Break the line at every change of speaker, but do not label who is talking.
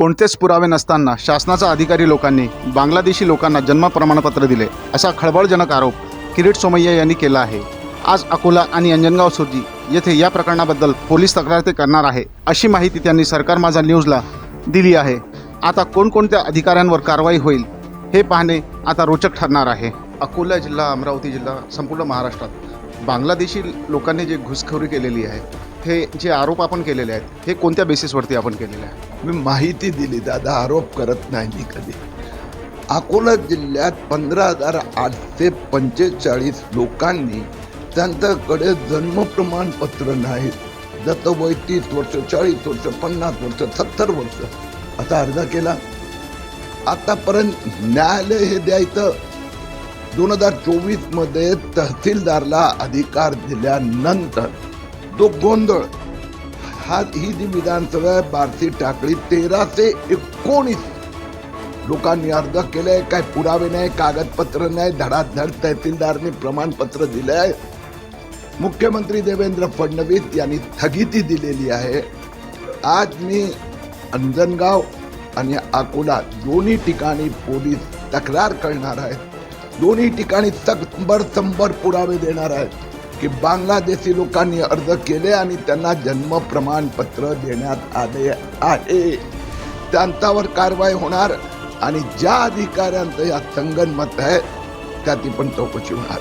कोणतेच पुरावे नसताना शासनाचा अधिकारी लोकांनी बांगलादेशी लोकांना जन्म प्रमाणपत्र दिले असा खळबळजनक आरोप किरीट सोमय्या यांनी केला आहे. आज अकोला आणि अंजनगाव सुर्जी येथे या प्रकरणाबद्दल पोलीस तक्रार ते करणार आहे अशी माहिती त्यांनी सरकार माझा न्यूजला दिली आहे. आता कोणकोणत्या अधिकाऱ्यांवर कारवाई होईल हे पाहणे आता रोचक ठरणार आहे. अकोला जिल्हा अमरावती जिल्हा संपूर्ण महाराष्ट्रात बांगलादेशी लोकांनी जे घुसखोरी केलेली आहे हे जे आरोप आपण केलेले आहेत हे कोणत्या बेसिसवरती आपण केलेले आहे
मी माहिती दिली दादा. आरोप करत नाही मी कधी. अकोला जिल्ह्यात पंधरा हजार आठशे पंचेचाळीस लोकांनी त्यांच्याकडे जन्म प्रमाणपत्र नाही. जसं वय तीस वर्ष चाळीस वर्ष पन्नास वर्ष सत्तर वर्ष. असा अर्ज केला. आतापर्यंत न्यायालय हे द्यायचं. दोन हजार चोवीसमध्ये तहसीलदारला अधिकार दिल्यानंतर तो गोंधळ. हा ही जी विधानसभा आहे, बारशी टाकळी तेराशे एकोणीस. लोकांनी अर्ज केलाय काय पुरावे नाही कागदपत्र नाही धडाधड तहसीलदारने प्रमाणपत्र दिले आहे मुख्यमंत्री देवेंद्र फडणवीस यांनी स्थगिती दिलेली आहे. आज मी अंजनगाव आणि अकोला दोन्ही ठिकाणी पोलीस तक्रार करणार आहेत दोन्ही ठिकाणी संबर संबर पुरावे देणार आहेत की बांगलादेशी लोकांनी अर्ज केले आणि त्यांना जन्म प्रमाणपत्र देण्यात आले आहे. त्यांच्यावर कारवाई होणार आणि ज्या अधिकाऱ्यांचं या संगनमत आहे त्याची पण चौकशी होणार.